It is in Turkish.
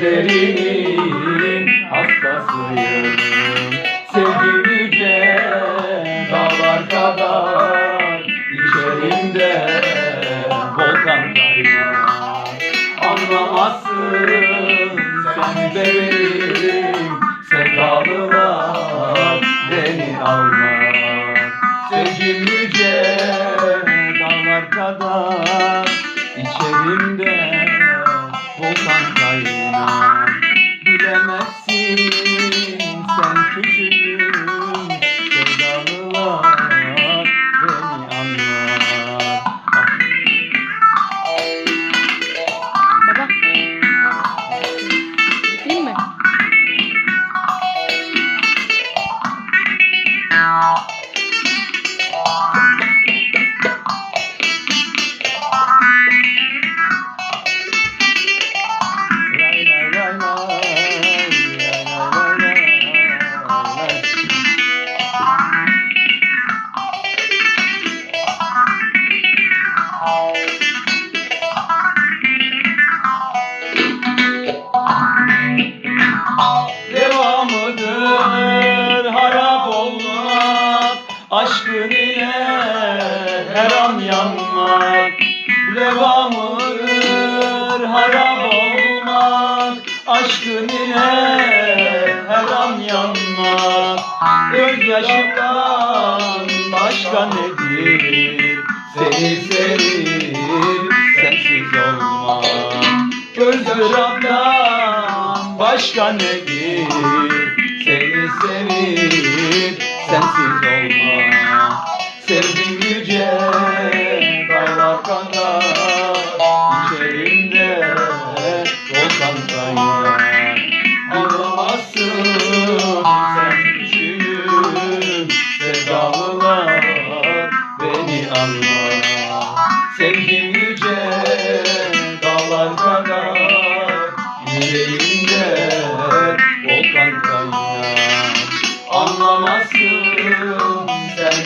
Gözlerimin hastasıyım. Sevgim yüce dağlar kadar içerimde volkan kaynar Anlamazsın sen benim Devamıdır harap olmak Aşkın ile her an yanmak. Devamıdır harap olmak Aşkın ile her an yanmak. Gözyaşımdan başka nedir? Seni sevip sensiz olmak. Gözdıraptan başka nedir Sevip sensiz olmak Sevdim yüce dağlar kadar İçerimde volkan kaynar Anlamazsın. Sen küçüğüm Sevdalılar beni anlar volkan kaynar Anlamazsın sen